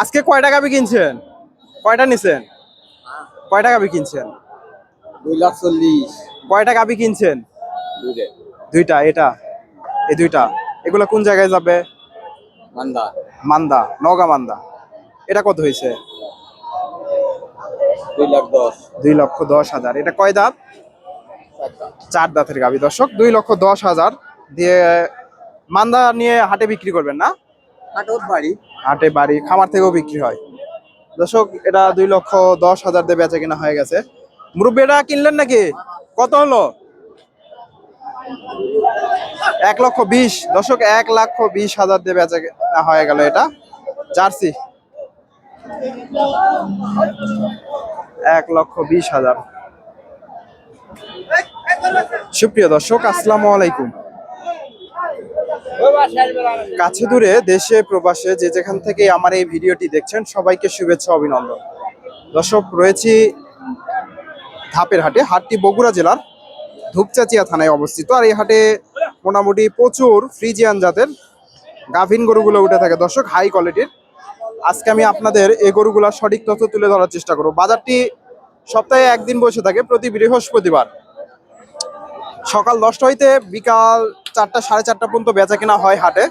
আজকে কয়টা গাবি কিনছেন? কয়টা নিছেন? কয়টা গাবি কিনছেন? দুই লাখ চল্লিশ। কয়টা গাবি কিনছেন? দুইটা। দুইটা এটা? এই দুইটা। এগুলো কোন জায়গায় যাবে? মান্দা। মান্দা নগা মান্দা। এটা কত হয়েছে? দুই লাখ দশ। দুই লক্ষ দশ হাজার। এটা কয় দাঁত? চার দাঁতের গাবি দর্শক দুই লক্ষ দশ হাজার দিয়ে মান্দা নিয়ে হাটে বিক্রি করবেন না? বাড়ি। হাটে বাড়ি খামার থেকেও বিক্রি হয়। দর্শক এটা দুই লক্ষ দশ হাজার দিয়ে বেচা কিনা হয়ে গেছে। মুরব্বী এটা কিনলেন নাকি? কত হলো? এক লক্ষ বিশ। দর্শক এক লক্ষ বিশ হাজার দিয়ে বেচা কিনা হয়ে গেল এটা। জার্সি। এক লক্ষ বিশ হাজার। সুপ্রিয় দর্শক আসসালামু আলাইকুম। কাছে দূরে, দেশে, প্রবাসে, যে যেখান থেকে আমার এই ভিডিওটি দেখছেন, সবাইকে শুভেচ্ছা, অভিনন্দন। দর্শক, রয়েছি ধাপের হাটে, হাটটি বগুড়া জেলার ধূপচাচিয়া থানায় অবস্থিত। আর এই হাটে মোটামুটি প্রচুর ফ্রিজিয়ান জাতের গাভিন গরুগুলো উঠে থাকে। দর্শক হাই কোয়ালিটির আজকে আমি আপনাদের এই গরুগুলার সঠিক তথ্য তুলে ধরার চেষ্টা করব। বাজারটি সপ্তাহে একদিন বসে থাকে, প্রতি বৃহস্পতিবার। সকাল দশটা হইতে বিকাল চারটা, সাড়ে চারটা পর্যন্ত বেচা কেনা হয় হাটে।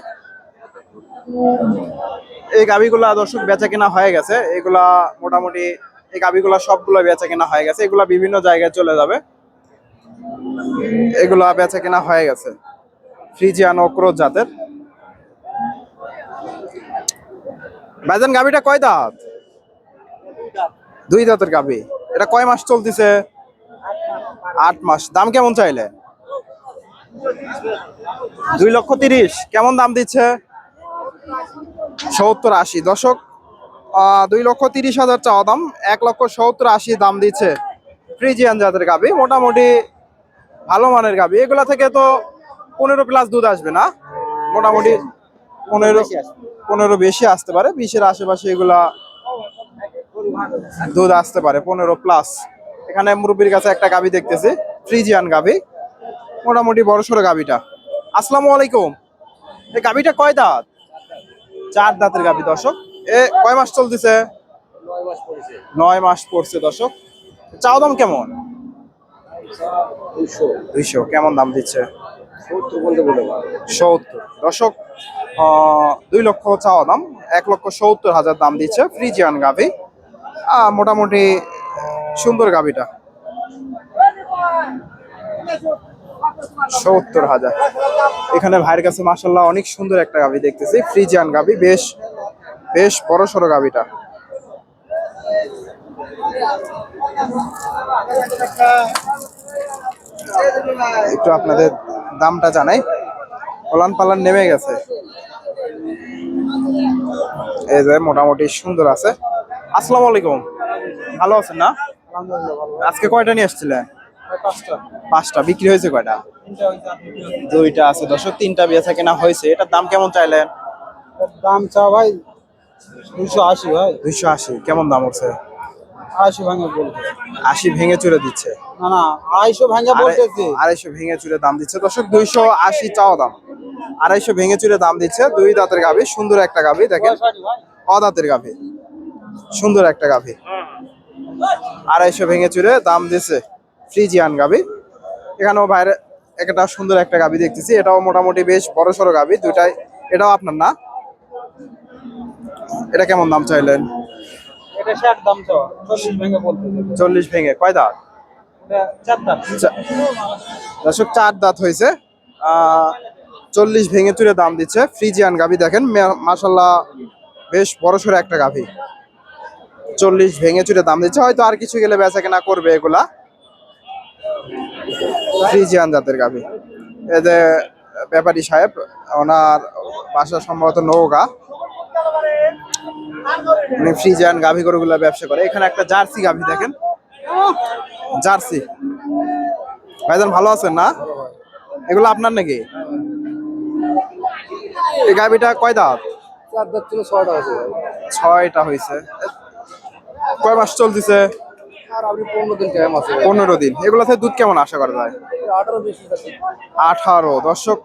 এই গাভিগুলা দর্শক বেচা কেনা হয়ে গেছে। এগুলা মোটামুটি এই গাভিগুলা সবগুলো বেচা কেনা হয়ে গেছে। এগুলা বিভিন্ন জায়গায় চলে যাবে। এগুলা বেচা কেনা হয়ে গেছে। ফ্রিজিয়ান ও ক্রোজ জাতের। ভাইজান, গাভিটা কয় দাঁত? দুই দাঁতের গাভি। এটা কয় মাস চলতেছে? আট মাস। দাম কেমন চাইলে? দুই লক্ষ তিরিশ। কেমন দাম দিচ্ছে? সত্তর আশি। দশক দুই লক্ষ তিরিশ হাজার চাওয়া দাম, এক লক্ষ সত্তর আশি দাম দিচ্ছে ফ্রিজিয়ান জাতের গাবি। মোটামুটি ভালো মানের গাবি। এগুলা থেকে তো পনেরো প্লাস দুধ আসবে না? মোটামুটি পনেরো পনেরো বেশি আসতে পারে। বিশের আশেপাশে এগুলা দুধ আসতে পারে, পনেরো প্লাস এখানে মুরব্বীর কাছে একটা গাবি দেখতেছি, ফ্রিজিয়ান গাবি। মোটামুটি বড় সড়ো গাবিটা আসসালামু আলাইকুম। এই গাবিটা কয় দাঁত? চার দাঁতের গাবি দর্শক। এ কয় মাস চলতেছে? নয় মাস পড়েছে দর্শক। চাও দাম কেমন? দুইশো। কেমন দাম দিচ্ছে? সত্তর দর্শক দুই লক্ষ চাওয়া দাম এক লক্ষ সত্তর হাজার দাম দিচ্ছে ফ্রিজিয়ান গাভি। মোটামুটি সুন্দর গাভিটা। সত্তর হাজার। এখানে ভাইয়ের কাছে মাসাল্লাহ অনেক সুন্দর একটা গাভি দেখতেছি। ফ্রিজিয়ান গাভি বেশ বেশ বড় সড়ো গাভিটা। একটু আপনাদের দামটা জানাই। পলান পালান নেমে গেছে। এই যে মোটামুটি সুন্দর আছে। আসসালামু আলাইকুম। ভালো আছেন না? আজকে কয়টা নিয়ে এসেছিলেন পাঁচটা। বিক্রি হয়েছে কয়টা? দুইটা আছে দর্শক তিনটা বেচা কেনা হয়েছে। এটার দাম কেমন চাইলেন? দাম চা ভাই দুইশো আশি ভাই। দুইশো আশি। কেমন দাম হচ্ছে আশি ভাঙে বলতে আশি ভেঙে চুরে দিচ্ছে। না না আড়াইশো ভাঙে বলতেছে। আড়াইশো ভেঙে চুরে দাম দিচ্ছে। দর্শক দুইশো আশি চাওয়া দাম। আড়াইশো ভেঙে চুরে দাম দিচ্ছে। দুই দাঁতের গাভি সুন্দর একটা গাভি দেখেন। অদাঁতের গাভি। সুন্দর একটা গাভি। আড়াইশো ভেঙে চুরে দাম দিচ্ছে। ফ্রিজিয়ান গাভি এখানেও বাইরে একটা সুন্দর একটা গাভি দেখতেছি। এটাও মোটামুটি বেশ বড় সড়ো গাভি দুইটাই। এটাও আপনার না? এটা কেমন দাম চাইলেন? চল্লিশ ভাঙে কয় দাঁত? চার দর্শক চার দাঁত হয়েছে। চল্লিশ ভেঙে চুরে দাম দিচ্ছে। ফ্রিজিয়ান গাভি দেখেন মাসাল্লাহ বেশ বড় সড়ো একটা গাভি চল্লিশ ভেঙে চুরে দাম দিচ্ছে। হয়তো আর কিছু গেলে বেচা কেনা করবে এগুলা। ফ্রিজিয়ান জাতের গাভি। যে ব্যাপারী সাহেব ওনার বাসা সম্ভবত নৌকা উনি ফ্রিজিয়ান গাভি গরুগুলা ব্যবসা করে। এখানে একটা জার্সি গাভি দেখেন। জার্সি। ভাইজান ভালো আছেন না? এগুলো আপনার নাকি? এই গাভিটা কয় দাঁত? ছয়টা আছে ছয়টা হয়েছে। কয় মাস চলতেছে? পনেরো দিন এগুলোতে দুধ কেমন আশা করা যায়? আঠারো দর্শক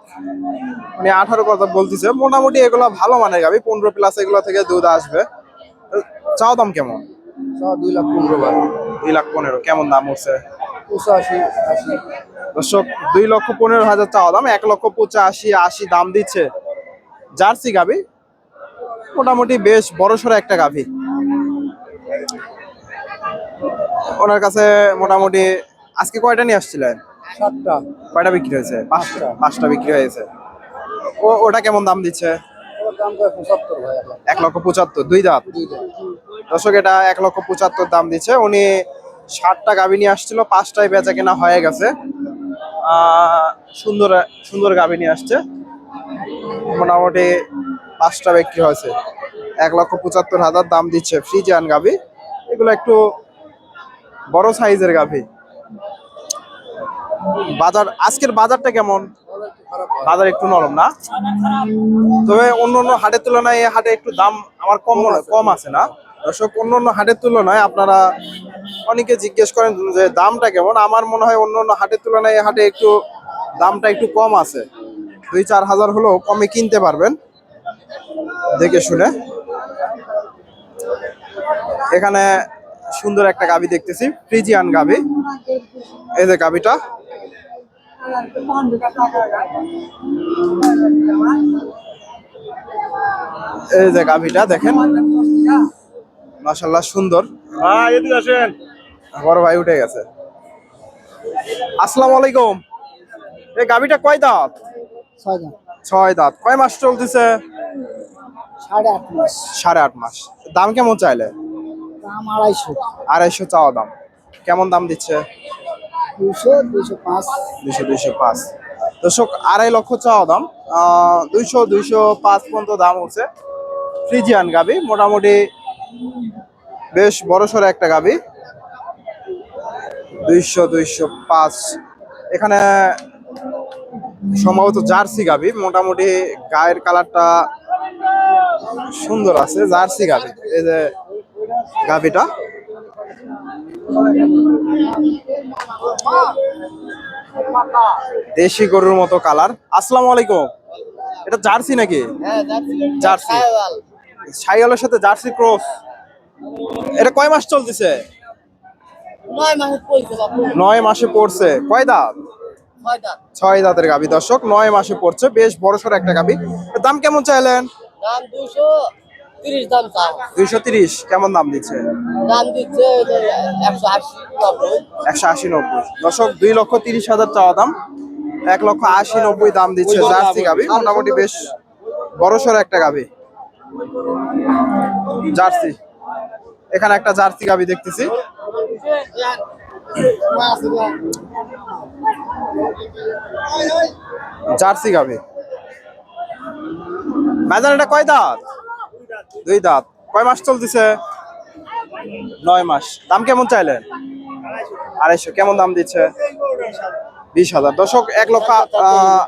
মানে আঠারো কথা বলতেছে। মোটামুটি এগুলো ভালো মানে গাবি। পনেরো প্লাস এগুলো থেকে দুধ আসবে। চাও দাম কেমন? দুই লাখ পনেরো দুই লাখ পনেরো। কেমন দাম আশি। দর্শক দুই লক্ষ পনেরো হাজার চাওয়া দাম। এক লক্ষ পঁচাশি আশি দাম দিচ্ছে জার্সি গাভি মোটামুটি বেশ বড়সড় একটা গাভি ওনার কাছে মোটামুটি আজকে কয়টা নিয়ে আসছিলেন? সাতটা। কয়টা বিক্রি হয়েছে? পাঁচটা। পাঁচটা। বিক্রি হয়েছে। ও ওটা কেমন দাম দিচ্ছে? এক লক্ষ পঁচাত্তর দুই দাঁত? দর্শক এটা এক লক্ষ পঁচাত্তর দাম দিচ্ছে। উনি ষাটটা গাভি নিয়ে আসছিল পাঁচটায় বেচা কেনা হয়ে গেছে। সুন্দর সুন্দর গাভি নিয়ে আসছে। মোটামুটি পাঁচটা বিক্রি হয়েছে। এক লক্ষ পঁচাত্তর হাজার দাম দিচ্ছে ফ্রিজিয়ান গাভি। এগুলো একটু বড় সাইজের গাভি। বাজার, আজকের বাজারটা কেমন? বাজার একটু নরম না? তবে অন্য অন্য হাটের তুলনায় হাটে একটু দাম আমার কম কম আছে না? দর্শক, অন্য অন্য হাটের তুলনায় আপনারা অনেকে জিজ্ঞেস করেন যে দামটা কেমন? আমার মনে হয় অন্য অন্য হাটের তুলনায় হাটে একটু দামটা একটু কম আছে। দুই চার হাজার হলেও কমে কিনতে পারবেন। দেখে শুনে। এখানে সুন্দর একটা গাবি দেখতেছি ফ্রিজিয়ান গাবি। এই যে গাবিটা। এই যে গাভিটা দেখেন। মাশাল্লাহ সুন্দর। বড় ভাই উঠে গেছে। আসসালামু আলাইকুম। এই গাভিটা কয় দাঁত? ছয় ছয় দাঁত। কয় মাস চলতেছে? সাড়ে আট মাস। সাড়ে আট মাস। দাম কেমন চাইলে? দাম আড়াইশো। আড়াইশো চাওয়া দাম। কেমন দাম দিচ্ছে? দুইশো দুইশো পাঁচ। দুইশো দুইশো পাঁচ। দর্শক আড়াই লক্ষ চাওয়া দাম। দুইশো দুইশো পাঁচ পর্যন্ত দাম হচ্ছে। ফ্রিজিয়ান গাবি মোটামুটি বেশ বড়সড় একটা গাবি। দুইশো দুইশো পাঁচ। এখানে সম্ভবত জার্সি গাবি মোটামুটি গায়ের কালারটা সুন্দর আছে জার্সি গাবি। এই যে গাবিটা দেশি গরুর মতো কালার। আসসালামু আলাইকুম। এটা জার্সি নাকি? হ্যাঁ জার্সি। সাইওয়ালের সাথে জার্সি ক্রস। এটা কয় মাস চলতেছে? নয় মাসে পড়ছে কয় দাঁত? ছয় দাঁতের গাবি দর্শক। নয় মাসে পড়ছে। বেশ বড়সড় একটা গাবি দাম কেমন চাইলেন? দাম তিরিশ দাম চাও। দুইশো তিরিশ কেমন দাম দিচ্ছে? দাম দিচ্ছে একশো আশি একশো আশি নব্বই। দর্শক দুই লক্ষ তিরিশ হাজার চাওয়া দাম। এক লক্ষ আশি নব্বই দাম দিচ্ছে জার্সি গাবি মোটামুটি বেশ বড়সড় একটা গাবি জার্সি। এখানে একটা জার্সি গাবি দেখতেছি। জার্সি গাবি ম্যাদান এটা কয় দাঁত? দুই দাঁত। কয় মাস চলতেছে? নয় মাস। দাম কেমন চাইলেন? আড়াইশো। কেমন দাম দিচ্ছে? বিশ হাজার। দশক এক লক্ষ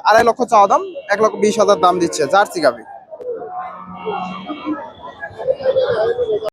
আড়াই লক্ষ চাওয়া দাম, এক লক্ষ বিশ হাজার দাম দিচ্ছে জার্সি গাবি